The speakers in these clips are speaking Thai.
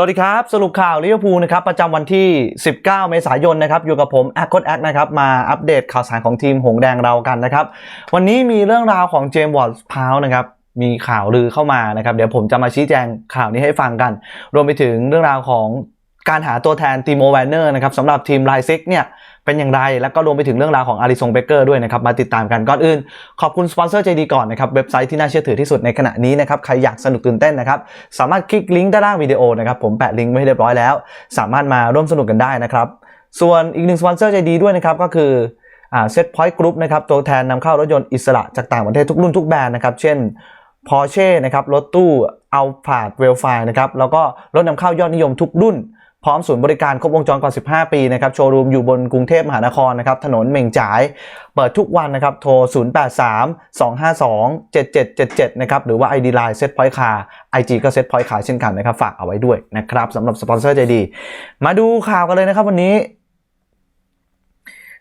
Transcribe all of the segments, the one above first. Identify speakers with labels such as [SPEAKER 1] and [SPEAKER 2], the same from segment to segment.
[SPEAKER 1] สวัสดีครับ สรุปข่าวลิเวอร์พูลนะครับประจำวันที่ 19 เมษายนนะครับอยู่กับผมแอคโคดแอคนะครับมาอัปเดตข่าวสารของทีมหงแดงเรากันนะครับ วันนี้มีเรื่องราวของเจมส์วอร์ดพาวนะครับมีข่าวลือเข้ามานะครับ เดี๋ยวผมจะมาชี้แจงข่าวนี้ให้ฟังกัน รวมไปถึงเรื่องราวของการหาตัวแทนทีโมแวนเนอร์นะครับสำหรับทีมไลซิกเนี่ย เป็นอย่างไร แล้วก็รวมไปถึงเรื่องราวของอาริซงเบเกอร์ด้วยนะครับ มาติดตามกันก่อนอื่น ขอบคุณสปอนเซอร์ใจดีก่อนนะครับ เว็บไซต์ที่น่าเชื่อถือที่สุดในขณะนี้นะครับ ใครอยากสนุกตื่นเต้นนะครับ สามารถคลิกลิงก์ด้านล่างวิดีโอนะครับ ผมแปะลิงก์ไว้เรียบร้อยแล้ว สามารถมาร่วมสนุกกันได้นะครับ ส่วนอีกหนึ่งสปอนเซอร์ใจดีด้วยนะครับก็คือเซ็ตพอยต์กรุ๊ปนะครับตัวแทนนำเข้ารถยนต์อิสระจากต่างประเทศทุกรุ่นทุกแบรนด์นะครับเช่น Porsche นะครับรถตู้เอาผาดเวลไฟนะครับแล้วก็รถนำเข้ายอดนิยมทุกรุ่น พร้อมศูนย์บริการครบวงจรกว่า 15 ปีนะครับ โชว์รูมอยู่บนกรุงเทพมหานครนะครับ ถนนเหม่งจ่าย เปิดทุกวันนะครับ โทร 083 252 7777 นะครับ หรือว่า ID Line Set Point Car IG ก็ Set Point Car เช่นกันนะครับ ฝากเอาไว้ด้วยนะครับสำหรับสปอนเซอร์ใจดี มาดูข่าวกันเลยนะครับวันนี้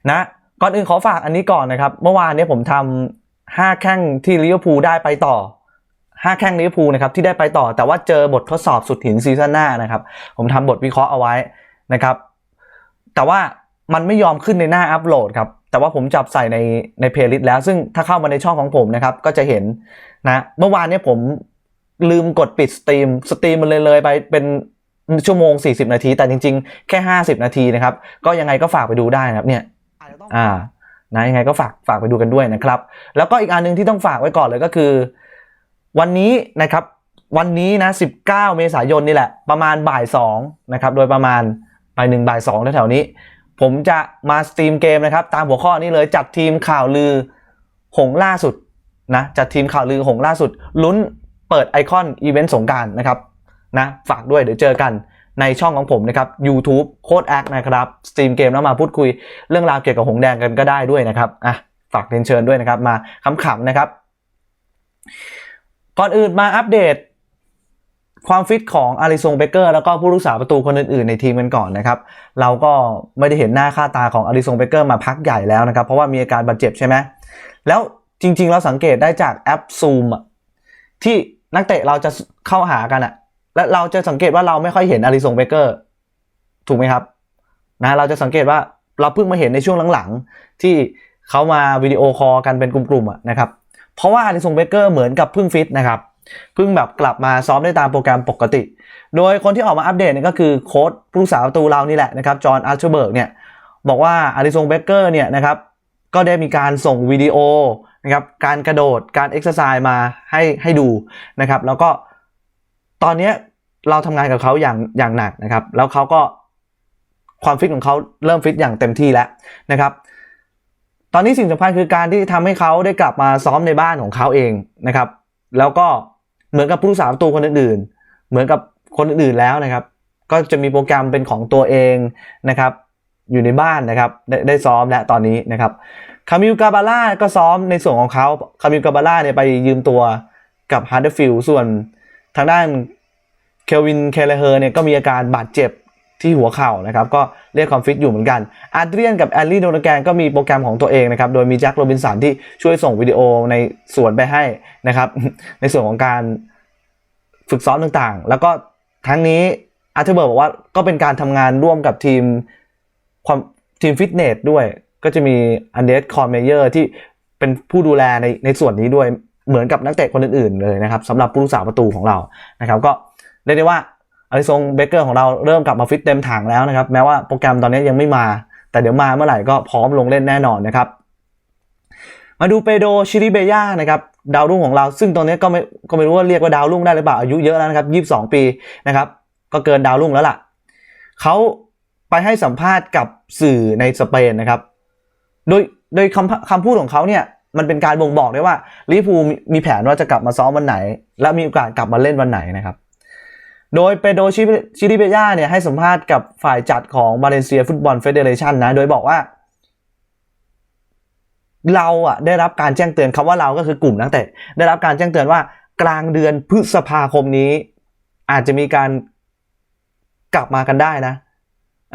[SPEAKER 1] นะ ก่อนอื่นขอฝากอันนี้ก่อนนะครับ เมื่อวานนี้ผมทำห้าแข้งที่ลิเวอร์พูลได้ไปต่อ ห้าแข้งลิเวอร์พูลนะครับที่ได้ไปต่อแต่ว่าเจอบททดสอบสุดหินซีซั่นหน้านะครับ ผมทำบทวิเคราะห์เอาไว้นะครับ แต่ว่ามันไม่ยอมขึ้นในหน้าอัปโหลดครับแต่ว่าผมจับใส่ในในเพลย์ลิสต์แล้ว ซึ่งถ้าเข้ามาในช่องของผมนะครับ ก็จะเห็นนะเมื่อวานเนี้ผมลืมกดปิดสตรีมสตรีมมันเลยเลยไปเป็นชั่วโมง 40 นาที แต่จริง ๆ แค่ 50 นาทีนะครับ ก็ยังไงก็ฝากไปดูได้นะครับเนี่ยอ่านะยังไงก็ฝากฝากไปดูกันด้วยนะครับ แล้วก็อีกอันหนึงที่ต้องฝากไว้ก่อนเลยก็คือ วันนี้นะครับวันนี้นะ 19 เมษายนนี่แหละ ประมาณบ่าย2นะครับ โดยประมาณบ่ายหนึ่งบ่ายสองแถวๆนี้ ผมจะมาสตรีมเกมนะครับ ตามหัวข้อนี้เลยจัดทีมข่าวลือหงล่าสุดนะจัดทีมข่าวลือหงล่าสุด ลุ้นเปิดไอคอนอีเวนต์สงการนะครับนะฝากด้วยเดี๋ยวเจอกันในช่องของผมนะครับ YouTube โคดแอคนะครับสตรีมเกมแล้วมาพูดคุยเรื่องราวเกี่ยวกับหงแดงกันก็ได้ด้วยนะครับอะฝากเรียนเชิญด้วยนะครับ มาขำๆนะครับ ก่อนอื่นมาอัปเดต ความฟิตของอาริซงเบเกอร์แล้วก็ผู้รักษาประตูคนอื่นๆในทีมกันก่อนนะครับ เราก็ไม่ได้เห็นหน้าค่าตาของอาริซงเบเกอร์มาพักใหญ่แล้วนะครับ เพราะว่ามีอาการบาดเจ็บใช่ไหมแล้วจริงๆ เราสังเกตได้จากแอป Zoom อะที่นักเตะเราจะเข้าหากันอะและเราจะสังเกตว่าเราไม่ค่อยเห็นอาริซงเบเกอร์ถูกไหมครับนะเราจะสังเกตว่าเราเพิ่งมาเห็นในช่วงหลังๆ ที่เขามาวิดีโอคอลกันเป็นกลุ่มๆนะครับ เพราะว่าอาริซงเบเกอร์เหมือนกับเพิ่งฟิตนะครับเพิ่งแบบกลับมาซ้อมได้ตามโปรแกรมปกติ โดยคนที่ออกมาอัปเดตเนี่ยก็คือโค้ชผู้รักษาประตูเรานี่แหละนะครับจอห์นอาร์เชเบิร์กเนี่ยบอกว่าอาริซงเบเกอร์เนี่ยนะครับก็ได้มีการส่งวิดีโอนะครับการกระโดดการเอ็กซ์ไซส์มาให้ให้ดูนะครับแล้วก็ตอนนี้เราทำงานกับเขาอย่างอย่างหนักนะครับ แล้วเขาก็ความฟิตของเขาเริ่มฟิตอย่างเต็มที่แล้วนะครับ ตอนนี้สิ่งสำคัญคือการที่ทำให้เขาได้กลับมาซ้อมในบ้านของเขาเองนะครับ แล้วก็เหมือนกับผู้รักษาประตูคนอื่นๆ เหมือนกับคนอื่นๆแล้วนะครับ ก็จะมีโปรแกรมเป็นของตัวเองนะครับ อยู่ในบ้านนะครับได้ได้ซ้อมและตอนนี้นะครับคามิลกาบาร่าก็ซ้อมในส่วนของเขาคามิลกาบาร่าเนี่ยไปยืมตัวกับฮาร์ดฟิลส่วนทางด้านเคลวินเคเลเฮอร์เนี่ยก็มีอาการบาดเจ็บ ที่หัวเข่านะครับก็เรียกความฟิตอยู่เหมือนกันอาร์เดรียนกับแอลลี่โดนแกนก็มีโปรแกรมของตัวเองนะครับโดยมีแจ็คโรบินสันที่ช่วยส่งวิดีโอในส่วนไปให้นะครับในส่วนของการฝึกซ้อมต่างๆ แล้วก็ทั้งนี้อาร์เทอร์เบิร์กบอกว่าก็เป็นการทำงานร่วมกับทีมความทีมฟิตเนสด้วย ก็จะมีอันเดสคอร์เมเยอร์ที่เป็นผู้ดูแลในในส่วนนี้ด้วยเหมือนกับนักเตะคนอื่นๆเลยนะครับสำหรับผู้รักษาประตูของเรานะครับก็เรียกได้ว่า อาริซงเบเกอร์ของเราเริ่มกลับมาฟิตเต็มถังแล้วนะครับ แม้ว่าโปรแกรมตอนนี้ยังไม่มา แต่เดี๋ยวมาเมื่อไหร่ก็พร้อมลงเล่นแน่นอนนะครับ มาดูเปโดชิริเบย่านะครับดาวรุ่งของเรา ซึ่งตอนนี้ก็ไม่ก็ไม่รู้ว่าเรียกว่าดาวรุ่งได้หรือเปล่าอายุเยอะแล้วนะครับ 22 ปีนะครับก็เกินดาวรุ่งแล้วล่ะเขาไปให้สัมภาษณ์กับสื่อในสเปนนะครับ โดยโดยคำคำพูดของเขาเนี่ยมันเป็นการบ่งบอกได้ว่าลิเวอร์พูมีแผนว่าจะกลับมาซ้อมวันไหน และมีโอกาสกลับมาเล่นวันไหนนะครับ โดยเปโดชิริเบย่าเนี่ยให้สัมภาษณ์กับฝ่ายจัดของบาเลนเซียฟุตบอลเฟเดเรชันนะ โดยบอกว่า เราอะได้รับการแจ้งเตือนคำว่าเราก็คือกลุ่มนักเตะได้รับการแจ้งเตือนว่ากลางเดือนพฤษภาคมนี้ อาจจะมีการกลับมากันได้นะ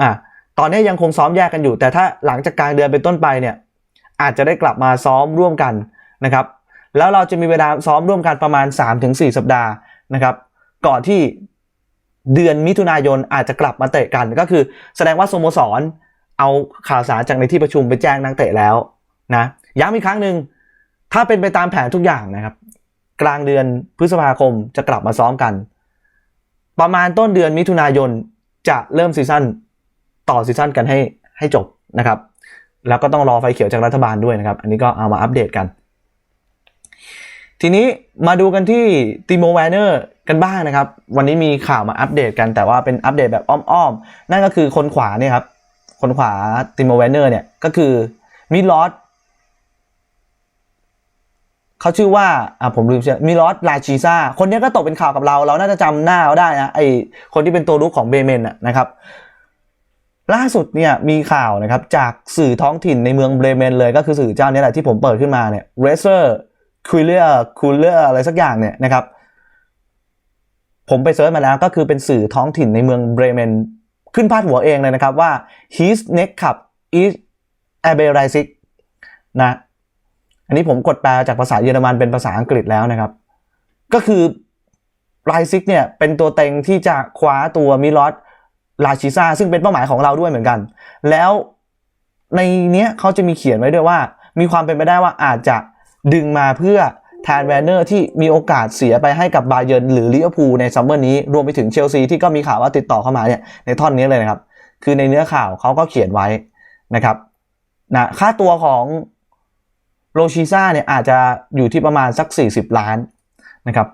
[SPEAKER 1] อะตอนนี้ยังคงซ้อมแยกกันอยู่ แต่ถ้าหลังจากกลางเดือนเป็นต้นไปเนี่ย อาจจะได้กลับมาซ้อมร่วมกันนะครับ แล้วเราจะมีเวลาซ้อมร่วมกันประมาณ 3-4 สัปดาห์นะครับ ก่อนที่ เดือนมิถุนายนอาจจะกลับมาเตะกันก็คือแสดงว่าสโมสร เอาข่าวสารจากในที่ประชุมไปแจ้งนักเตะแล้วนะย้ำอีกครั้งหนึ่งถ้าเป็นไปตามแผนทุกอย่างนะครับ กลางเดือนพฤษภาคมจะกลับมาซ้อมกัน ประมาณต้นเดือนมิถุนายนจะเริ่มซีซั่นต่อซีซั่นกันให้ให้จบนะครับ แล้วก็ต้องรอไฟเขียวจากรัฐบาลด้วยนะครับ อันนี้ก็เอามาอัปเดตกัน ทีนี้มาดูกันที่ติโมแวนเนอร์กันบ้างนะครับ วันนี้มีข่าวมาอัปเดตกันแต่ว่าเป็นอัปเดตแบบอ้อมๆ นั่นก็คือคนขวาเนี่ยครับ คนขวาติโมแวนเนอร์เนี่ยก็คือมิลอสเขาชื่อว่าอ่าผมลืมชื่อมิลอสลาชิซาคนนี้ก็ตกเป็นข่าวกับเรา เราน่าจะจำหน้าเขาได้นะไอคนที่เป็นตัวรุกของเบเมนนะครับ ล่าสุดเนี่ยมีข่าวนะครับจากสื่อท้องถิ่นในเมืองเบเมนเลยก็คือสื่อเจ้านี้แหละที่ผมเปิดขึ้นมาเนี่ยเรเซอร์ คูเลอร์คูเลอร์อะไรสักอย่างเนี่ยนะครับ ผมไปเซิร์ชมาแล้วก็คือเป็นสื่อท้องถิ่นในเมืองเบรเมน ขึ้นพาดหัวเองเลยนะครับว่า his next cup is a b e r i s i k นะ อันนี้ผมกดแปลจากภาษาเยอรมันเป็นภาษาอังกฤษแล้วนะครับ ก็คือไรซิกเนี่ยเป็นตัวเต็งที่จะคว้าตัวมิลอสลาชิซาซึ่งเป็นเป้าหมายของเราด้วยเหมือนกัน แล้วในเนี้ยเขาจะมีเขียนไว้ด้วยว่า มีความเป็นไปได้ว่าอาจจะ ดึงมาเพื่อแทนแวนเนอร์ที่มีโอกาสเสียไปให้กับบาเยิร์นหรือลิเวอร์พูลในซัมเมอร์นี้รวมไปถึงเชลซีที่ก็มีข่าวว่าติดต่อเข้ามาเนี่ยในท่อนนี้เลยนะครับ คือในเนื้อข่าวเขาก็เขียนไว้นะครับนะค่าตัวของโรชิซ่าเนี่ยอาจจะอยู่ที่ประมาณสัก 40 ล้านนะครับ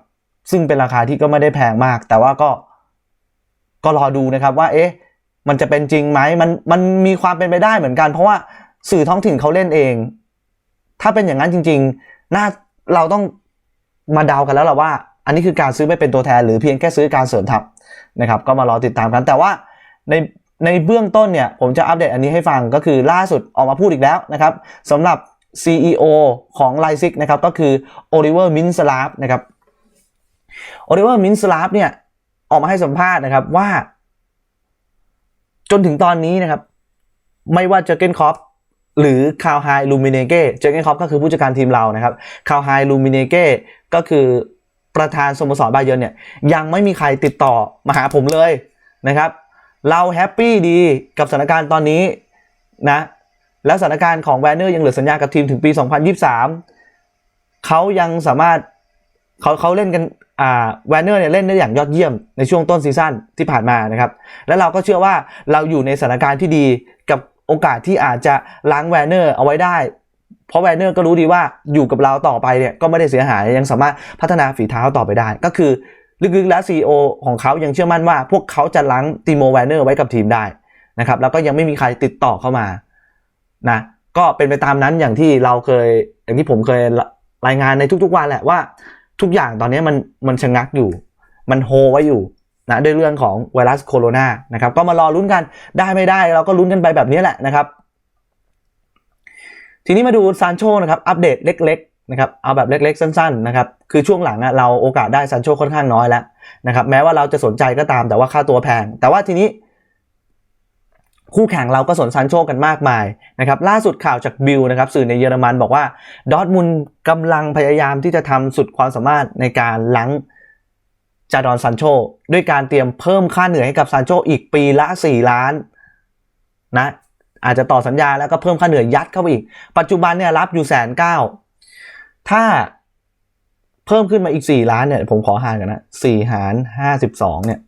[SPEAKER 1] ซึ่งเป็นราคาที่ก็ไม่ได้แพงมาก แต่ว่าก็ก็รอดูนะครับว่าเอ๊ะมันจะเป็นจริงไหมมันมันมีความเป็นไปได้เหมือนกัน เพราะว่าสื่อท้องถิ่นเขาเล่นเอง ถ้าเป็นอย่างนั้นจริงๆน่าเราต้องมาเดากันแล้วล่ะว่า อันนี้คือการซื้อไม่เป็นตัวแทนหรือเพียงแค่ซื้อการเสริมทัพนะครับ ก็มารอติดตามกันแต่ว่าในในเบื้องต้นเนี่ยผมจะอัปเดตอันนี้ให้ฟังก็คือล่าสุดออกมาพูดอีกแล้วนะครับสำหรับ CEO ของไลซิกนะครับก็คือโอลิเวอร์มินสลาฟนะครับโอลิเวอร์มินสลาฟเนี่ยออกมาให้สัมภาษณ์นะครับว่า จนถึงตอนนี้นะครับ ไม่ว่าเจอเกนคอป หรือคาวไฮลูมิเนเก้เจอเกนคอปก็คือผู้จัดการทีมเรานะครับคาวไฮลูมิเนเก้ก็คือประธานสโมสรบาเยิร์นเนี่ยยังไม่มีใครติดต่อมาหาผมเลยนะครับเราแฮปปี้ดีกับสถานการณ์ตอนนี้นะแล้วสถานการณ์ของแวนเนอร์ยังเหลือสัญญากับทีมถึงปี 2023 เขายังสามารถเขาเขาเล่นกันอ่าแวนเนอร์เนี่ยเล่นได้อย่างยอดเยี่ยมในช่วงต้นซีซั่นที่ผ่านมานะครับ แล้วเราก็เชื่อว่าเราอยู่ในสถานการณ์ที่ดีกับ โอกาสที่อาจจะล้างแวนเนอร์เอาไว้ได้ เพราะแวนเนอร์ก็รู้ดีว่าอยู่กับเราต่อไปเนี่ยก็ไม่ได้เสียหายยังสามารถพัฒนาฝีเท้าต่อไปได้ ก็คือลึกๆแล้ว CEO ของเขายังเชื่อมั่นว่า พวกเขาจะล้างติโมแวนเนอร์ไว้กับทีมได้นะครับแล้วก็ยังไม่มีใครติดต่อเข้ามานะก็เป็นไปตามนั้นอย่างที่เราเคยอย่างที่ผมเคยรายงานในทุกๆวันแหละว่า ทุกอย่างตอนนี้มันมันชะงักอยู่ มันโฮไว้อยู่ นะด้วยเรื่องของไวรัสโคโรนานะครับก็มารอลุ้นกันได้ไม่ได้เราก็ลุ้นกันไปแบบนี้แหละนะครับ ทีนี้มาดูซานโชนะครับอัปเดตเล็กๆนะครับเอาแบบเล็กๆ สั้นๆนะครับคือช่วงหลังอะเราโอกาสได้ซานโชค่อนข้างน้อยแล้วนะครับแม้ว่าเราจะสนใจก็ตามแต่ว่าค่าตัวแพง แต่ว่าทีนี้คู่แข่งเราก็สนซานโชกันมากมายนะครับล่าสุดข่าวจากบิลนะครับสื่อในเยอรมันบอกว่าดอทมุนกำลังพยายามที่จะทำสุดความสามารถในการล้าง จาดอนซานโชด้วยการเตรียมเพิ่มค่าเหนื่อยให้กับซานโชอีกปีละ 4 ล้านนะอาจจะต่อสัญญาแล้วก็เพิ่มค่าเหนื่อยยัดเข้าไปอีก ปัจจุบันเนี่ยรับอยู่แสนเก้าถ้าเพิ่มขึ้นมาอีก 4 ล้านเนี่ยผมขอหารกันนะ4หาร 52เนี่ย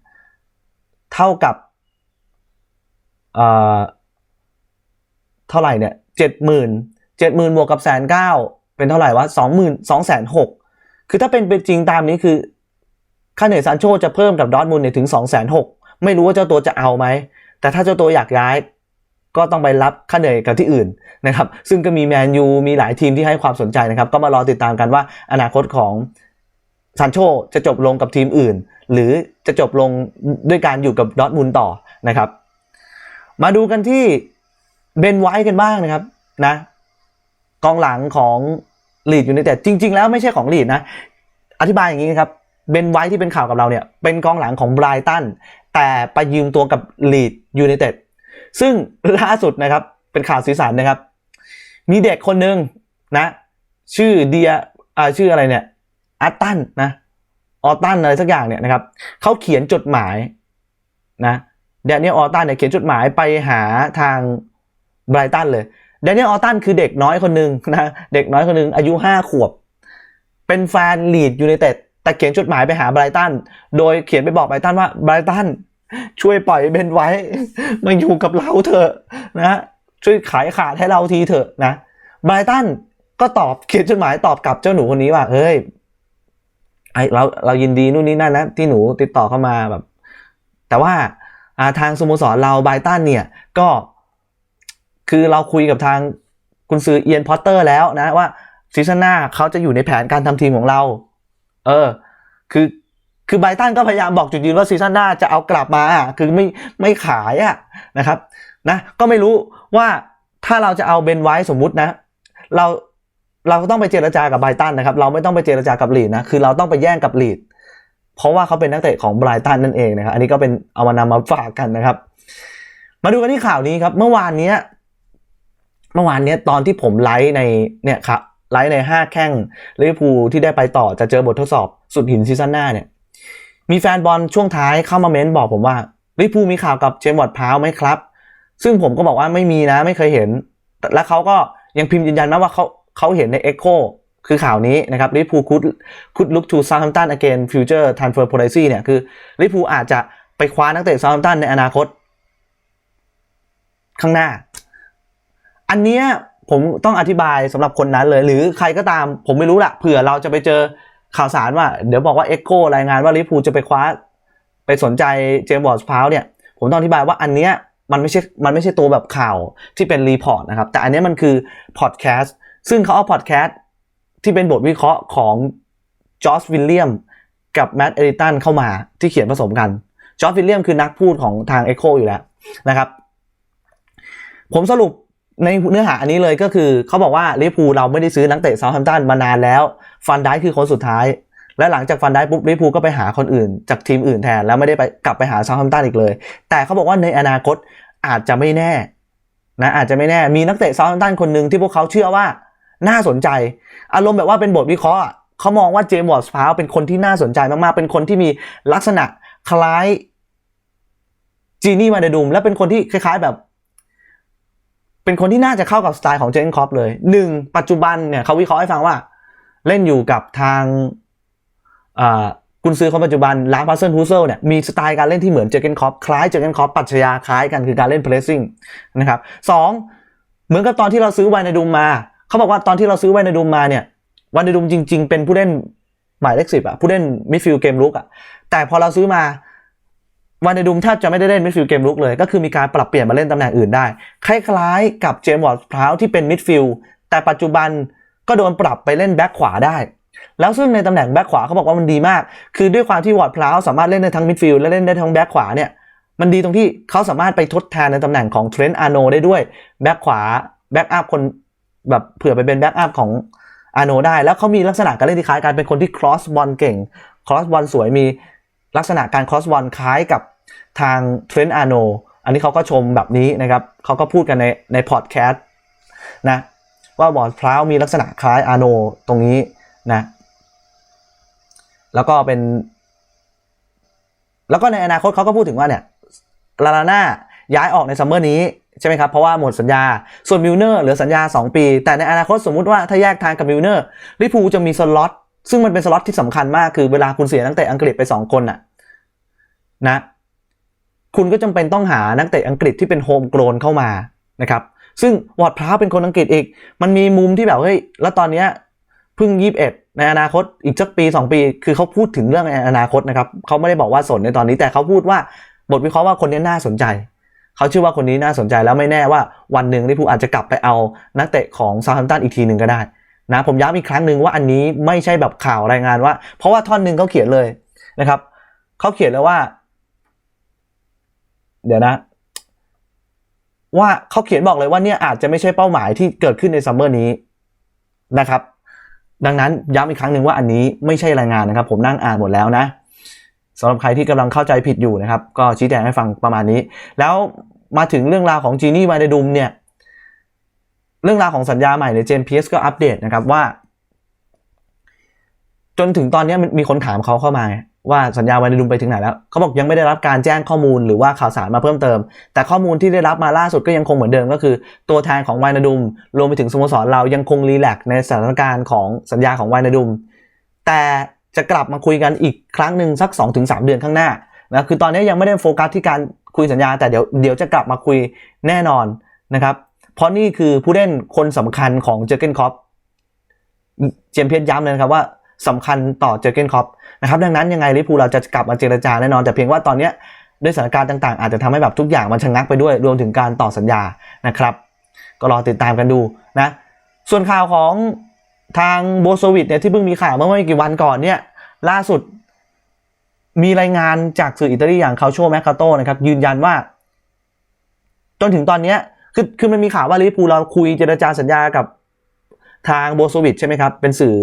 [SPEAKER 1] เท่ากับเอ่อเท่าไหร่เนี่ยเจ็ดหมื่นเจ็ดหมื่นบวกกับแสนเก้าเป็นเท่าไหร่วะสองหมื่นสองแสนหกคือถ้าเป็นเป็นจริงตามนี้คือ ค่าเหนื่อยซานโชจะเพิ่มกับดอทมุนเนี่ยถึงสองแสนหกไม่รู้ว่าเจ้าตัวจะเอาไหม แต่ถ้าเจ้าตัวอยากย้ายก็ต้องไปรับค่าเหนื่อยกับที่อื่นนะครับ ซึ่งก็มีแมนยูมีหลายทีมที่ให้ความสนใจนะครับ ก็มารอติดตามกันว่าอนาคตของซานโชจะจบลงกับทีมอื่น หรือจะจบลงด้วยการอยู่กับดอทมุนต่อนะครับ มาดูกันที่เบนไวท์กันบ้างนะครับนะกองหลังของลีดอยูไนเต็ดจริง ๆ แล้วไม่ใช่ของลีดนะ อธิบายอย่างนี้นะครับ เบนไวท์ที่เป็นข่าวกับเราเนี่ยเป็นกองหลังของไบรตันแต่ไปยืมตัวกับลีดยูไนเต็ดซึ่งล่าสุดนะครับเป็นข่าวสีสันนะครับ มีเด็กคนหนึ่งนะ ชื่อเดียอ่าชื่ออะไรเนี่ยอาร์ตันนะออตันอะไรสักอย่างเนี่ยนะครับเขาเขียนจดหมายนะแดเนียลออตันเนี่ยเขียนจดหมายไปหาทางไบรตันเลยแดเนียลออตันคือเด็กน้อยคนหนึ่งนะเด็กน้อยคนหนึ่งอายุห้าขวบ เป็นแฟนลีดยูไนเต็ด แต่เขียนจดหมายไปหาไบรตัน โดยเขียนไปบอกไบรตันว่าไบรตันช่วยปล่อยเบนไว้มาอยู่กับเราเถอะนะช่วยขายขาดให้เราทีเถอะนะไบรตันก็ตอบเขียนจดหมายตอบกลับเจ้าหนูคนนี้ว่าเฮ้ยไอเราเรายินดีนู่นนี่นั่นนะที่หนูติดต่อเข้ามาแบบ แต่ว่าอาทางสโมสรเราไบรตันเนี่ยก็คือเราคุยกับทางคุณซื้อเอียนพอตเตอร์แล้วนะว่าซีซั่นหน้าเขาจะอยู่ในแผนการทำทีมของเรา เออ คือคือไบตันก็พยายามบอกจุดยืนว่าซีซั่นหน้าจะเอากลับมาอะคือไม่ไม่ขายอะนะครับนะก็ไม่รู้ว่าถ้าเราจะเอาเบนไว้สมมุตินะ เราเราก็ต้องไปเจรจากับไบตันนะครับ เราไม่ต้องไปเจรจากับลีดนะคือเราต้องไปแย่งกับลีดเพราะว่าเขาเป็นนักเตะของไบรตันนั่นเองนะครับอันนี้ก็เป็นเอามานำมาฝากกันนะครับ มาดูกันที่ข่าวนี้ครับ เมื่อวานเนี้ยเมื่อวานเนี้ยตอนที่ผมไลฟ์ในเนี่ยครับ ไลฟ์ในห้าแข้งลิเวอร์พูลที่ได้ไปต่อจะเจอบททดสอบสุดหินซีซั่นหน้าเนี่ย มีแฟนบอลช่วงท้ายเข้ามาเม้นบอกผมว่าลิเวอร์พูลมีข่าวกับเจมส์วอร์ดพาวไหมครับ ซึ่งผมก็บอกว่าไม่มีนะไม่เคยเห็น และเขาก็ยังพิมพ์ยืนยันนะว่าเขาเขาเห็นใน Echo คือข่าวนี้นะครับลิเวอร์พูลคุดคุดลุกทูซา u ์ h ม p ัน again future transfer policy เนี่ยคือลิเวอร์พูลอาจจะไปคว้านักเตะซา u ์ h ม p ันในอนาคต ข้างหน้า อันเนี้ย ผมต้องอธิบายสำหรับคนนั้นเลย หรือใครก็ตามผมไม่รู้ละเผื่อเราจะไปเจอข่าวสารว่า เดี๋ยวบอกว่า Echo รายงานว่าลิเวอร์พูจะไปคว้า ไปสนใจเจมส์บอร์ดพาวเนี่ย ผมต้องอธิบายว่าอันเนี้ยมันไม่ใช่มันไม่ใช่ตัวแบบข่าวที่เป็นรีพอร์ตนะครับ แต่อันนี้มันคือพอดแคสต์ซึ่งเขาเอาพอดแคสต์ที่เป็นบทวิเคราะห์ของจอร์จวิลเลียมกับแมตต์เอริตันเข้ามาที่เขียนผสมกันจอร์จวิลเลียมคือนักพูดของทาง Echo อยู่แล้วนะครับ ผมสรุป ในเนื้อหาอันนี้เลยก็คือเขาบอกว่าลิเวอร์พูเราไม่ได้ซื้อนักเตะเซาท์แฮมป์ตันมานานแล้ว ฟันได้คือคนสุดท้าย และหลังจากฟันได้ปุ๊บลิเวอร์พูก็ไปหาคนอื่น จากทีมอื่นแทนแล้วไม่ได้ไปกลับไปหาเซาท์แฮมป์ตันอีกเลย แต่เขาบอกว่าในอนาคตอาจจะไม่แน่นะอาจจะไม่แน่มีนักเตะเซาท์แฮมป์ตันคนหนึ่งที่พวกเขาเชื่อว่าน่าสนใจ อารมณ์แบบว่าเป็นบทวิเคราะห์เขามองว่าเจมส์วอร์ดพาวเป็นคนที่น่าสนใจมากๆเป็นคนที่มีลักษณะคล้ายจีนี่มาเดดูมและเป็นคนที่คล้ายๆแบบ เป็นคนที่น่าจะเข้ากับสไตล์ของเจนคอปเลยหนึ่งปัจจุบันเนี่ยเขาวิเคราะห์ให้ฟังว่า เล่นอยู่กับทางกุนซือคนปัจจุบันลาพัสเซนฮูเซลเนี่ยมีสไตล์การเล่นที่เหมือนเจอเกนคอปคล้ายเจอเกนคอปปรัชญาคล้ายกันคือการเล่นเพรสซิ่งนะครับสองเหมือนกับตอนที่เราซื้อไวนาดุมมาเขาบอกว่าตอนที่เราซื้อไวนาดุมมาเนี่ยไวนาดุมจริง ๆ เป็นผู้เล่นหมายเลขสิบอะผู้เล่นมิดฟิลด์เกมลุกอะแต่พอเราซื้อมา วันในดุมแทบจะไม่ได้เล่นมิดฟิลด์เกมลุกเลย ก็คือมีการปรับเปลี่ยนมาเล่นตำแหน่งอื่นได้ คล้ายๆ กับเจมส์วอร์ดพราวที่เป็นมิดฟิลด์แต่ปัจจุบันก็โดนปรับไปเล่นแบ็คขวาได้ แล้วซึ่งในตำแหน่งแบ็คขวาเขาบอกว่ามันดีมาก คือด้วยความที่วอร์ดพราวสามารถเล่นได้ทั้งมิดฟิลด์และเล่นได้ทั้งแบ็คขวาเนี่ยมันดีตรงที่เขาสามารถไปทดแทนในตำแหน่งของเทรนต์อาโนได้ด้วยแบ็คขวาแบ็คอัพคนแบบเผื่อไปเป็นแบ็คอัพของอาโนได้ แล้วเขามีลักษณะการเล่นที่คล้ายกันเป็นคนที่ครอสบอลเก่งครอสบอลสวยมีลักษณะการครอสบอลคล้ายกับ ทางเทรนต์อาโนอันนี้เขาก็ชมแบบนี้นะครับเขาก็พูดกันในในพอดแคสต์นะว่าบอดพลาวมีลักษณะคล้ายอาโนตรงนี้นะแล้วก็เป็น แล้วก็ในอนาคตเขาก็พูดถึงว่าเนี่ยลาลาน่าย้ายออกในซัมเมอร์นี้ใช่ไหมครับ เพราะว่าหมดสัญญา ส่วนมิลเนอร์เหลือสัญญา 2 ปี แต่ในอนาคตสมมุติว่าถ้าแยกทางกับมิลเนอร์ลิพูจะมีสล็อตซึ่งมันเป็นสล็อตที่สำคัญมากคือเวลาคุณเสียนักเตะอังกฤษไป 2 คนน่ะนะ คุณก็จำเป็นต้องหานักเตะอังกฤษที่เป็นโฮมโกลนเข้ามานะครับซึ่งวอดพร้าวเป็นคนอังกฤษอีก มันมีมุมที่แบบเฮ้ยแล้วตอนเนี้ยเพิ่งยี่สิบเอ็ดในอนาคตอีกสักปี 2 ปี คือเขาพูดถึงเรื่องในอนาคตนะครับเขาไม่ได้บอกว่าสนในตอนนี้แต่เขาพูดว่าบทวิเคราะห์ว่าคนนี้น่าสนใจเขาเชื่อว่าคนนี้น่าสนใจแล้วไม่แน่ว่าวันหนึ่งลิเวอร์พูลอาจจะกลับไปเอานักเตะของซา u t แฮมตันอีกทีหนึ่งก็ได้นะผมย้ำอีกครั้งหนึ่งว่าอันนี้ไม่ใช่แบบข่าวรายงานว่า เพราะว่าท่อนหนึ่งเขาเขียนเลยนะครับเขาเขียนเลยว่า เดี๋ยวนะ ว่าเขาเขียนบอกเลยว่าเนี่ยอาจจะไม่ใช่เป้าหมายที่เกิดขึ้นในซัมเมอร์นี้นะครับ ดังนั้นย้ำอีกครั้งหนึ่งว่าอันนี้ไม่ใช่รายงานนะครับ ผมนั่งอ่านหมดแล้วนะสำหรับใครที่กำลังเข้าใจผิดอยู่นะครับ ก็ชี้แจงให้ฟังประมาณนี้ แล้วมาถึงเรื่องราวของจีนี่วายเดดุมเนี่ย เรื่องราวของสัญญาใหม่ในเจมพีเอสก็อัปเดตนะครับว่า จนถึงตอนนี้มันมีคนถามเขาเข้ามา ว่าสัญญาวันดุมไปถึงไหนแล้วเขาบอกยังไม่ได้รับการแจ้งข้อมูลหรือว่าข่าวสารมาเพิ่มเติม แต่ข้อมูลที่ได้รับมาล่าสุดก็ยังคงเหมือนเดิมก็คือ ตัวแทนของวายนาดุมรวมไปถึงสโมสรเรายังคงรีแลกซ์ในสถานการณ์ของสัญญาของวายนาดุม แต่จะกลับมาคุยกันอีกครั้งหนึ่งสัก 2-3 เดือนข้างหน้านะคือตอนนี้ยังไม่ได้โฟกัสที่การคุยสัญญา แต่เดี๋ยวเดี๋ยวจะกลับมาคุยแน่นอนนะครับเพราะนี่คือผู้เล่นคนสำคัญของเจอร์เกนคอปเจมส์เพียรย้ำเลยนะครับว่า สำคัญต่อเจอเกนคอปนะครับดังนั้นยังไงลิเวอร์พูเราจะกลับมาเจรจาแน่นอนแต่เพียงว่าตอนนี้ด้วยสถานการณ์ต่างๆ อาจจะทำให้แบบทุกอย่างมันชะงักไปด้วยรวมถึงการต่อสัญญานะครับ ก็รอติดตามกันดูนะส่วนข่าวของทางโบโซวิดเนี่ยที่เพิ่งมีข่าวเมื่อไม่กี่วันก่อนเนี่ยล่าสุดมีรายงานจากสื่ออิตาลีอย่างคาโชแมคคาโตนะครับยืนยันว่า จนถึงตอนนี้คือคือมันมีข่าวว่าลิเวอร์พูเราคุยเจรจาสัญญากับทางโบโซวิดใช่ไหมครับ เป็นสื่อ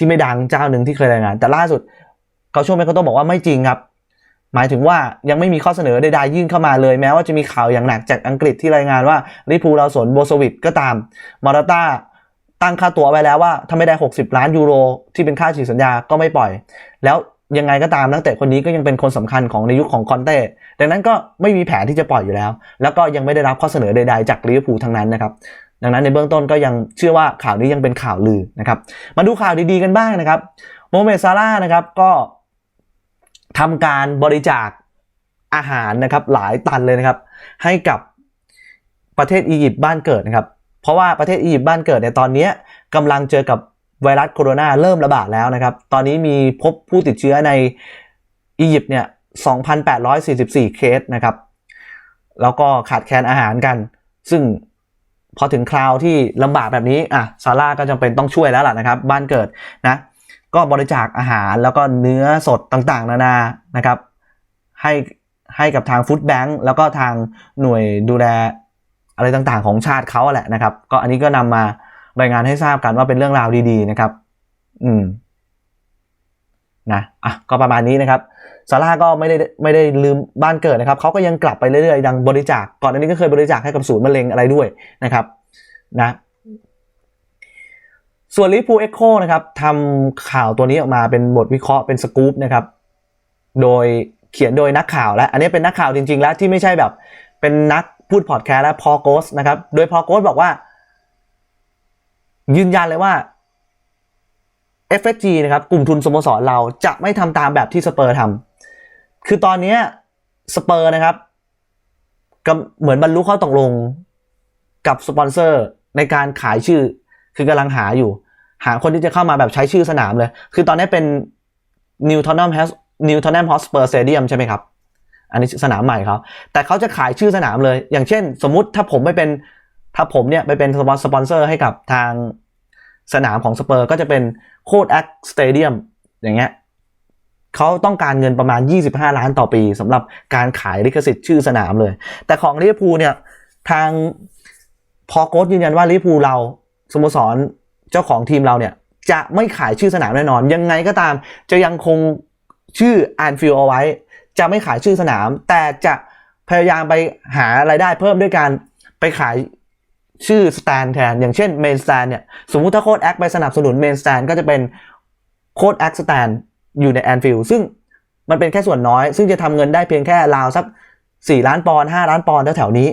[SPEAKER 1] ที่ไม่ดังเจ้าหนึ่งที่เคยรายงาน แต่ล่าสุดคาโชแมคคาโตบอกว่าไม่จริงครับ หมายถึงว่ายังไม่มีข้อเสนอใดๆยื่นเข้ามาเลยแม้ว่าจะมีข่าวอย่างหนักจากอังกฤษที่รายงานว่าลิเวอร์พูลเราสนโบโซวิดก็ตามมาราตาตั้งค่าตัวไว้แล้วว่าถ้าไม่ได้ 60 ล้านยูโร ที่เป็นค่าฉีกสัญญาก็ไม่ปล่อย แล้วยังไงก็ตามนักเตะคนนี้ก็ยังเป็นคนสำคัญของในยุคของคอนเต้ดังนั้นก็ไม่มีแผนที่จะปล่อยอยู่แล้ว แล้วก็ยังไม่ได้รับข้อเสนอใดๆจากลิเวอร์พูลทั้งนั้นนะครับ ดังนั้นในเบื้องต้นก็ยังเชื่อว่าข่าวนี้ยังเป็นข่าวลือนะครับ มาดูข่าวดีๆกันบ้างนะครับโมเมซาร่านะครับก็ทำการบริจาคอาหารนะครับหลายตันเลยนะครับ ให้กับประเทศอียิปต์บ้านเกิดนะครับ เพราะว่าประเทศอียิปต์บ้านเกิดเนี่ยตอนนี้กำลังเจอกับไวรัสโคโรนาเริ่มระบาดแล้วนะครับ ตอนนี้มีพบผู้ติดเชื้อในอียิปต์เนี่ย 2,844 เคสนะครับ แล้วก็ขาดแคลนอาหารกัน ซึ่ง พอถึงคราวที่ลำบากแบบนี้อะซาร่าก็จำเป็นต้องช่วยแล้วล่ะนะครับ บ้านเกิดนะก็บริจาคอาหารแล้วก็เนื้อสดต่างๆ นานานะครับ ให้ให้กับทางฟู้ดแบงก์แล้วก็ทางหน่วยดูแลอะไรต่างๆ ของชาติเขาแหละนะครับ ก็อันนี้ก็นำมารายงานให้ทราบกันว่าเป็นเรื่องราวดีๆนะครับ อืม นะอะก็ประมาณนี้นะครับซาร่าก็ไม่ได้ไม่ได้ลืมบ้านเกิดนะครับเขาก็ยังกลับไปเรื่อยๆดังบริจาคก่อนอันนี้ก็เคยบริจาคให้กับศูนย์มะเร็งอะไรด้วยนะครับนะส่วนลิฟูเอ็กโคนะครับทำข่าวตัวนี้ออกมาเป็นบทวิเคราะห์เป็นสกู๊ปนะครับโดยเขียนโดยนักข่าวและ อันนี้เป็นนักข่าวจริง ๆ แล้วที่ไม่ใช่แบบเป็นนักพูดพอดแคสต์และพอโกสนะครับ โดยพอโกสบอกว่า ยืนยันเลยว่า FSG นะครับกลุ่มทุนสโมสรเราจะไม่ทำตามแบบที่สเปอร์ทำคือตอนนี้สเปอร์นะครับเหมือนบรรลุข้อตกลงกับสปอนเซอร์ในการขายชื่อ คือกำลังหาอยู่ หาคนที่จะเข้ามาแบบใช้ชื่อสนามเลย คือตอนนี้เป็น New Tottenham Has New Tottenham Hotspur Stadium ใช่ไหมครับ อันนี้สนามใหม่เขาแต่เขาจะขายชื่อสนามเลย อย่างเช่น สมมุติถ้าผมไปเป็นถ้าผมเนี่ยไปเป็นสปอนเซอร์ให้กับทาง สนามของสเปอร์ก็จะเป็นโคดแอคสเตเดียมอย่างเงี้ยเขาต้องการเงินประมาณ 25 ล้านต่อปีสำหรับการขายลิขสิทธิ์ชื่อสนามเลย แต่ของลิเวอร์พูลเนี่ยทางพอโค้ชยืนยันว่าลิเวอร์พูลเราสโมสรเจ้าของทีมเราเนี่ย จะไม่ขายชื่อสนามแน่นอน ยังไงก็ตามจะยังคงชื่อแอนฟิลเอาไว้ จะไม่ขายชื่อสนาม แต่จะพยายามไปหารายได้เพิ่มด้วยการไปขาย ชื่อสแตนแทน อย่างเช่นเมนสแตนเนี่ย สมมุติถ้าโค้ดแอคไปสนับสนุนเมนสแตนก็จะเป็นโค้ดแอคสแตนอยู่ในแอนฟิลซึ่งมันเป็นแค่ส่วนน้อย ซึ่งจะทำเงินได้เพียงแค่ราวสัก 4 ล้านปอนด์5ล้านปอนด์แถวๆนี้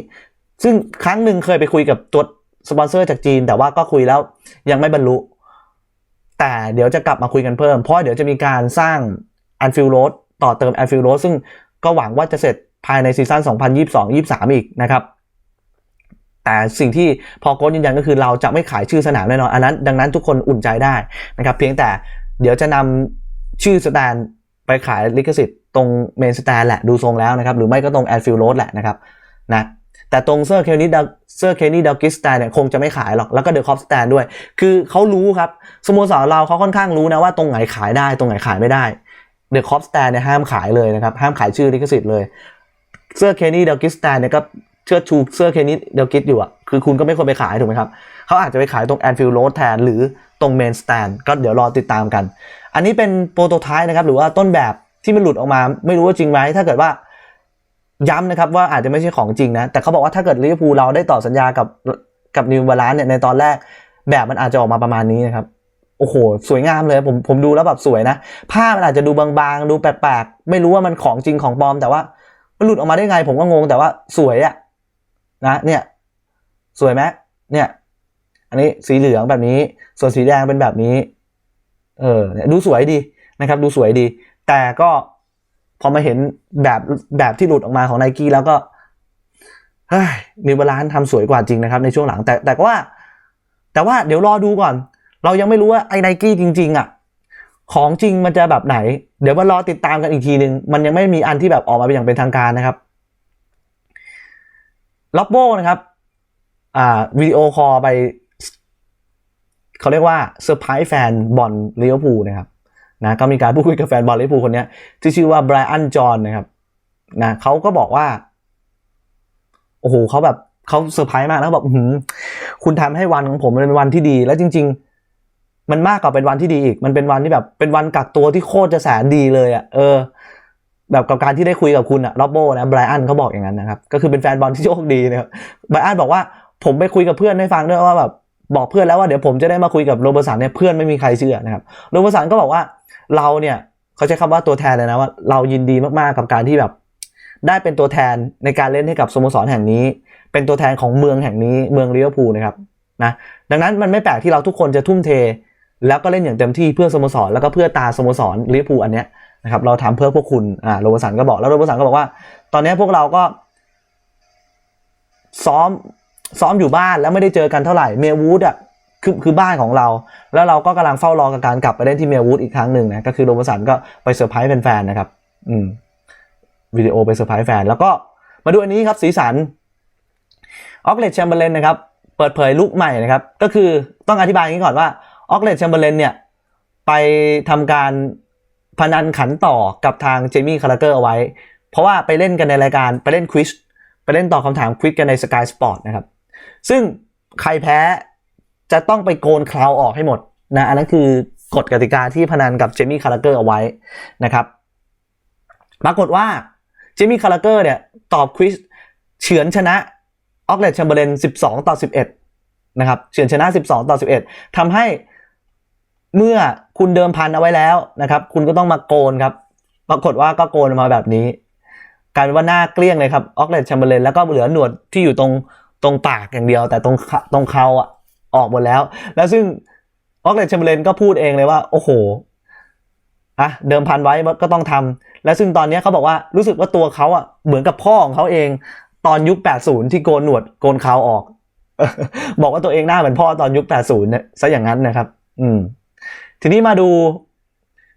[SPEAKER 1] ซึ่งครั้งหนึ่งเคยไปคุยกับตัวสปอนเซอร์จากจีน แต่ว่าก็คุยแล้วยังไม่บรรลุ แต่เดี๋ยวจะกลับมาคุยกันเพิ่ม เพราะเดี๋ยวจะมีการสร้างแอนฟิลโรดต่อเติมแอนฟิลโรดซึ่งก็หวังว่าจะเสร็จภายในซีซั่น2022-23 อีกนะครับ แต่สิ่งที่พอโค้ชยืนยันก็คือเราจะไม่ขายชื่อสนามแน่นอนอันนั้น ดังนั้นทุกคนอุ่นใจได้นะครับ เพียงแต่เดี๋ยวจะนำชื่อสแตนไปขายลิขสิทธิ์ตรงเมนสแตนแหละดูทรงแล้วนะครับ หรือไม่ก็ตรงแอนฟิลโรดแหละนะครับนะแต่ตรงเซอร์เคนี่เซอร์เคนี่ดากิสแตนเนี่ยคงจะไม่ขายหรอก แล้วก็เดอะคอฟสแตนด้วย คือเขารู้ครับสโมสรเราเขาค่อนข้างรู้นะว่าตรงไหนขายได้ตรงไหนขายไม่ได้เดอะคอฟสแตนเนี่ยห้ามขายเลยนะครับ ห้ามขายชื่อลิขสิทธิ์เลยเซอร์เคนี่ดากิสแตนเนี่ยก็ เชิดชูเซอร์เคนี่ดากิสอยู่อะคือคุณก็ไม่ควรไปขายถูกไหมครับเขาอาจจะไปขายตรงแอนฟิลโรดแทนหรือตรงเมนสแตนก็เดี๋ยวรอติดตามกัน อันนี้เป็นโปรโตไทป์นะครับ หรือว่าต้นแบบที่มันหลุดออกมาไม่รู้ว่าจริงไหมถ้าเกิดว่าย้ำนะครับว่าอาจจะไม่ใช่ของจริงนะ แต่เขาบอกว่าถ้าเกิดลิเวอร์พูลเราได้ต่อสัญญากับกับนิวบาลานเนี่ยในตอนแรกแบบมันอาจจะออกมาประมาณนี้นะครับโอ้โห สวยงามเลยผมผมดูแล้วแบบสวยนะผ้ามันอาจจะดูบางๆ ดูแปลกๆ ไม่รู้ว่ามันของจริงของปลอม แต่ว่ามันหลุดออกมาได้ไง ผมก็งงแต่ว่าสวยอะ นะเนี่ยสวยไหมเนี่ยอันนี้สีเหลืองแบบนี้ ส่วนสีแดงเป็นแบบนี้ เออดูสวยดีนะครับ ดูสวยดี แต่ก็พอมาเห็นแบบแบบที่หลุดออกมาของไนกี้แล้วก็เฮ้ยนิวบาลานทำสวยกว่าจริงนะครับในช่วงหลังแต่แต่ว่า แต่ว่าเดี๋ยวรอดูก่อน เรายังไม่รู้ว่าไอ้ไนกี้จริง ๆอะของจริงมันจะแบบไหน เดี๋ยวมารอติดตามกันอีกทีหนึ่งมันยังไม่มีอันที่แบบออกมาเป็นอย่างเป็นทางการนะครับ ล็อบโบนะครับอ่าวิดีโอคอลไปเขาเรียกว่าเซอร์ไพรส์แฟนบอลลิเวอร์พูลนะครับนะก็มีการพูดคุยกับแฟนบอลลิเวอร์พูลคนนี้ที่ชื่อว่าไบรอันจอห์นนะครับนะเขาก็บอกว่า โอ้โหเขาแบบเขาเซอร์ไพรส์มากแล้วเขาบหือคุณทำให้วันของผมมันเป็นวันที่ดี แล้วจริง ๆ มันมากกว่าเป็นวันที่ดีอีก มันเป็นวันที่แบบเป็นวันกักตัวที่โคตรจะแสนดีเลยอะ่ะเออ แบบกับการที่ได้คุยกับคุณอะล็อบโบนะไบรอันเขาบอกอย่างนั้นนะครับ ก็คือเป็นแฟนบอลที่โชคดีนะครับไบรอันบอกว่าผมไปคุยกับเพื่อนให้ฟังด้วยว่าแบบบอกเพื่อนแล้วว่าเดี๋ยวผมจะได้มาคุยกับโรเบอร์ตสันเนี่ยเพื่อนไม่มีใครเชื่อนะครับโรเบอร์ตสันก็บอกว่าเราเนี่ยเขาใช้คำว่าตัวแทนเลยนะว่าเรายินดีมากๆกับการที่แบบได้เป็นตัวแทนในการเล่นให้กับสโมสรแห่งนี้ เป็นตัวแทนของเมืองแห่งนี้เมืองลิเวอร์พูลนะครับนะดังนั้นมันไม่แปลกที่เราทุกคนจะทุ่มเท แล้วก็เล่นอย่างเต็มที่เพื่อสโมสรแล้วก็เพื่อตาสโมสรลิเวอร์พูลอันเนี้ย นะครับเราทำเพื่อพวกคุณอ่าโรเบอร์สันก็บอกแล้วโรเบอร์สันก็บอกว่า ตอนนี้พวกเราก็ ซ้อมซ้อมอยู่บ้านแล้วไม่ได้เจอกันเท่าไหร่เมลวูดอะคือคือบ้านของเรา แล้วเราก็กำลังเฝ้ารอกับการกลับไปเล่นที่เมลวูดอีกครั้งหนึ่งนะก็คือโรเบอร์สันก็ไปเซอร์ไพรส์แฟนๆนะครับ อืมวิดีโอไปเซอร์ไพรส์แฟน แล้วก็มาดูอันนี้ครับสีสันออกเลตแชมเบอร์เลนนะครับเปิดเผยลุกใหม่นะครับ ก็คือต้องอธิบายอย่างนี้ก่อนว่าออกเลตแชมเบอร์เลนเนี่ยไปทำการ พนันขันต่อกับทางเจมี่คาร์เกอร์เอาไว้ เพราะว่าไปเล่นกันในรายการไปเล่นควิสไปเล่นตอบคำถามควิสกันใน Sky Sport นะครับ ซึ่งใครแพ้จะต้องไปโกนคลาวออกให้หมดนะอันนั้นคือกฎกติกาที่พนันกับเจมี่คาร์เกอร์เอาไว้นะครับปรากฏว่าเจมี่คาร์เกอร์เนี่ยตอบควิสเฉือนชนะออกเลตแชมเบอร์เลน12 ต่อ 11 นะครับเฉือนชนะ 12 ต่อ 11ทำให้ เมื่อคุณเดิมพันเอาไว้แล้วนะครับ คุณก็ต้องมาโกนครับ ปรากฏว่าก็โกนมาแบบนี้กลายเป็นว่าหน้าเกลี้ยงเลยครับออกเลตแชมเบอร์เลนแล้วก็เหลือหนวดที่อยู่ตรงตรงปากอย่างเดียว แต่ตรงตรงเขาอะออกหมดแล้ว แล้วซึ่งออกเลตแชมเบอร์เลนก็พูดเองเลยว่า โอ้โหอะเดิมพันไว้ก็ต้องทำและซึ่งตอนนี้เขาบอกว่ารู้สึกว่าตัวเขาอะเหมือนกับพ่อของเขาเอง ตอนยุค 80 ที่โกนหนวดโกนเขาออก บอกว่าตัวเองหน้าเหมือนพ่อตอนยุค 80เนี่ยซะอย่างนั้นนะครับ อืม ทีนี้มาดู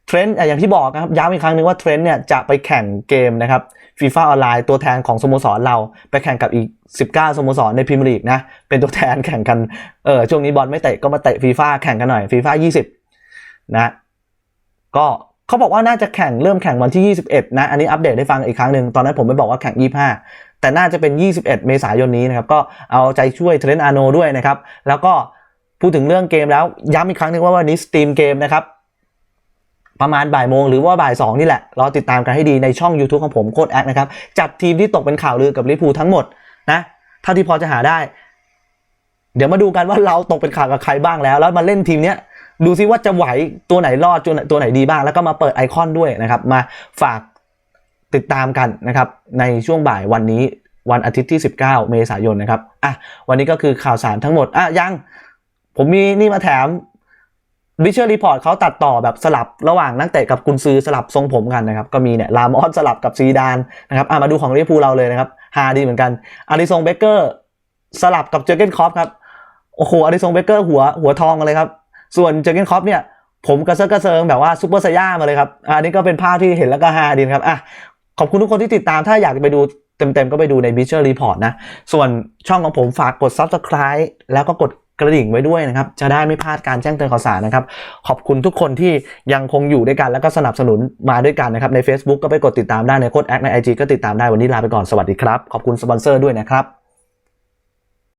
[SPEAKER 1] เทรนด์อย่างที่บอกนะครับย้ำอีกครั้งหนึงว่าเทรนด์เนี่ยจะไปแข่งเกมนะครับฟีฟ่าออนไลน์ตัวแทนของสโมสรเราไปแข่งกับอีก 19 สโมสรในพรีเมียร์ลีกนะเป็นตัวแทนแข่งกันเออช่วงนี้บอลไม่เตะก็มาเตะฟีฟ่าแข่งกันหน่อยฟีฟ่า20 นะก็เขาบอกว่าน่าจะแข่งเริ่มแข่งวันที่ 21 นะ อันนี้อัปเดตให้ฟังอีกครั้งหนึ่งตอนนั้นผมไม่บอกว่าแข่ง 25 แต่น่าจะเป็น 21 เมษายนนี้นะครับก็เอาใจช่วยเทรนด์อาโนด้วยนะครับแล้วก็ พูดถึงเรื่องเกมแล้วย้ำอีกครั้งหนึงว่าวันนี้สตรีมเกมนะครับ ประมาณบ่ายโมงหรือว่าบ่ายสองนี่แหละ รอติดตามกันให้ดีในช่อง YouTube ของผมโคดแอคนะครับ จัดทีมที่ตกเป็นข่าวลือกับลิปูทั้งหมดนะเท่าที่พอจะหาได้ เดี๋ยวมาดูกันว่าเราตกเป็นข่าวกับใครบ้างแล้ว แล้วมาเล่นทีมเนี้ยดูซิว่าจะไหวตัวไหนรอดตัวไหนตัวไหนดีบ้าง แล้วก็มาเปิดไอคอนด้วยนะครับมาฝากติดตามกันนะครับในช่วงบ่ายวันนี้วันอาทิตย์ที่ 19 เมษายนนะครับอะวันนี้ก็คือข่าวสารทั้งหมดอะยัง ผมมีนี่มาแถมวิชวลรีพอร์ตเขาตัดต่อแบบสลับระหว่างนักเตะกับกุนซือสลับทรงผมกันนะครับ ก็มีเนี่ยลามอสสลับกับซีดานนะครับอะมาดูของลิเวอร์พูลเราเลยนะครับฮาดีเหมือนกันอาริซงเบเกอร์สลับกับเจอเกนคอฟครับโอ้โหอาริซงเบเกอร์หัวหัวทองมาเลยครับ ส่วนเจอเกนคอฟเนี่ยผมกระเซาะกระเซิงแบบว่าซุปเปอร์ไซย่ามาเลยครับอันนี้ก็เป็นภาพที่เห็นแล้วก็ฮาดีครับอะขอบคุณทุกคนที่ติดตามถ้าอยากไปดูเต็มๆ ก็ไปดูใน b i t c h e r Report นะ ส่วนช่องของผมฝากกด Subscribe แล้วก็กด กระดิ่งไว้ด้วยนะครับ จะได้ไม่พลาดการแจ้งเตือนข่าวสารนะครับ ขอบคุณทุกคนที่ยังคงอยู่ด้วยกันแล้วก็สนับสนุนมาด้วยกันนะครับ ใน Facebook ก็ไปกดติดตามได้ในโค้ดแอคใน IG ก็ติดตามได้วันนี้ลาไปก่อนสวัสดีครับ ขอบคุณสปอนเซอร์ด้วยนะครับ